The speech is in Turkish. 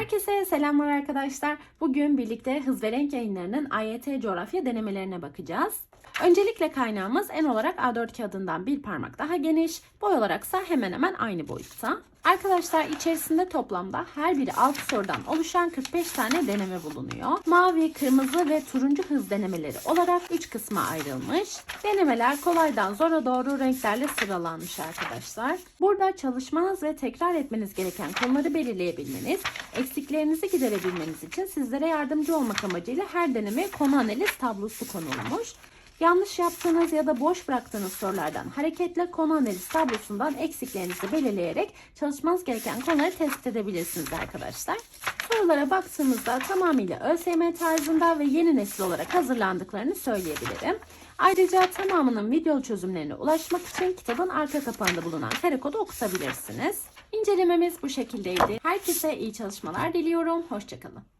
Herkese selamlar arkadaşlar. Bugün birlikte Hız ve Renk yayınlarının AYT coğrafya denemelerine bakacağız. Öncelikle kaynağımız en olarak A4 kağıdından bir parmak daha geniş, boy olaraksa hemen hemen aynı boyutta. Arkadaşlar içerisinde toplamda her biri 6 sorudan oluşan 45 tane deneme bulunuyor. Mavi, kırmızı ve turuncu hız denemeleri olarak 3 kısma ayrılmış. Denemeler kolaydan zora doğru renklerle sıralanmış arkadaşlar. Burada çalışmanız ve tekrar etmeniz gereken konuları belirleyebilmeniz, eksiklerinizi giderebilmeniz için sizlere yardımcı olmak amacıyla her deneme konu analiz tablosu konulmuş. Yanlış yaptığınız ya da boş bıraktığınız sorulardan hareketle konu analiz tablosundan eksiklerinizi belirleyerek çalışmanız gereken konuları tespit edebilirsiniz arkadaşlar. Sorulara baktığımızda tamamıyla ÖSYM tarzında ve yeni nesil olarak hazırlandıklarını söyleyebilirim. Ayrıca tamamının video çözümlerine ulaşmak için kitabın arka kapağında bulunan kare kodu okutabilirsiniz. İncelememiz bu şekildeydi. Herkese iyi çalışmalar diliyorum. Hoşçakalın.